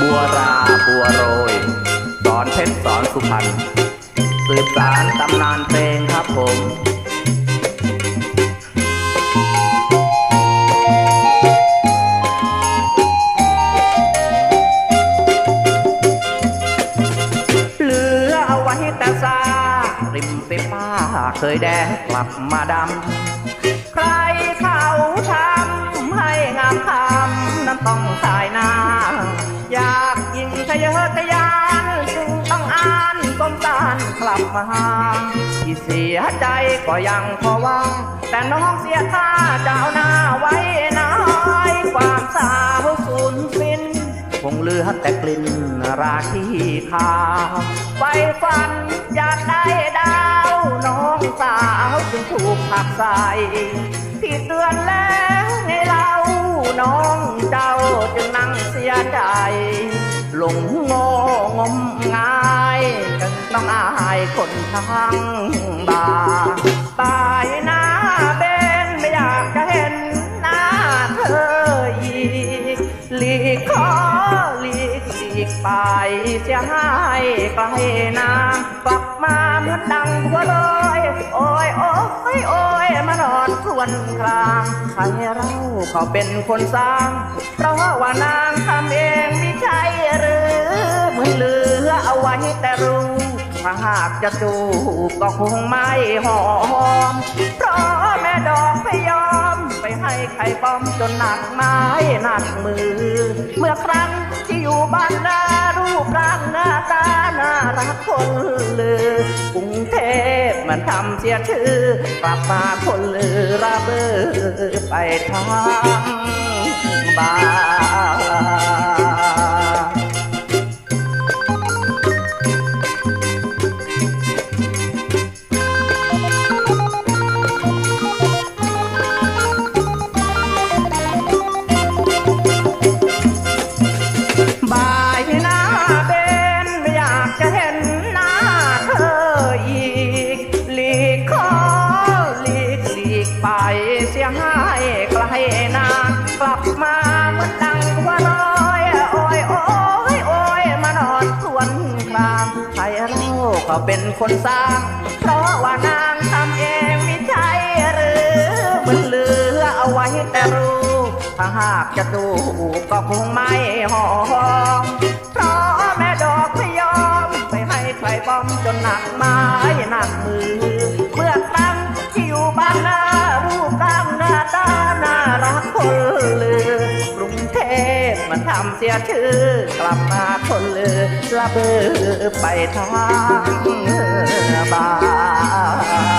บัวราบัวโรย สอนเพชรสอนสุพรรณสืบสารตำนานเพลงครับผมเหลือเอาไว้แต่ซาริมฝีป้าเคยแดกกลับมาดำ ใครเขาทำให้งามคำนั้นต้องขายหน้าะเยอทะยานจึงต้องอ่านสมสารกลับมาที่เสียใจก็ยังพอว่าแต่น้องเสียท่าจะเอาหน้าไว้น้อยความสาวสูญสิ้นคงเหลือแต่กลิ่นราคีขาไฟฟันอยากได้ดาวน้องสาวจึงถูกผักใส่ที่เตือนแล้วไงเล่าน้องเจ้าจึงนั่งเสียใจ หลงโง่งมงายจึงต้องอายคนทั้งบาตายหน้าเบนไม่อยากจะเห็นหน้าเธออีกหลีกขอหลีกหลีกไปเสียให้ไกลนางกลับมาเหมือนดังหัวเลย โอ้ยโอ้ยโอ้ยมานอนครวนคลางใครเราเขาเป็นคนสร้าง เพราะว่านางทำเองไม่ใช่หรือเหมือนเหลือเอาไว้แต่รู้ถ้าหากจะจูบก็คงไม่หอม เพราะแม่ดอกไม่ยอม ไปให้ใครป้อมจนหนักไม้หนักมือ เมื่อครั้งที่อยู่บ้านนารูปร่างหน้าตาน่ารักคนลือกรุงเทพ มันทำเสียชื่อกลับมาคนลือระเบ้อไปทางบ้าน เราเป็นคนสร้าง เพราะว่านางทำเองไม่ใช่หรือมันเหลือเอาไว้แต่รู้ ถ้าหากจะดูก็คงไม่หอมเพราะแม่ดอกไม่ยอม ไปให้ใครบ้อมจนหนักไม้หนักมือามเสียชื่อกลับมาคนเลือละเบือไปทางบาน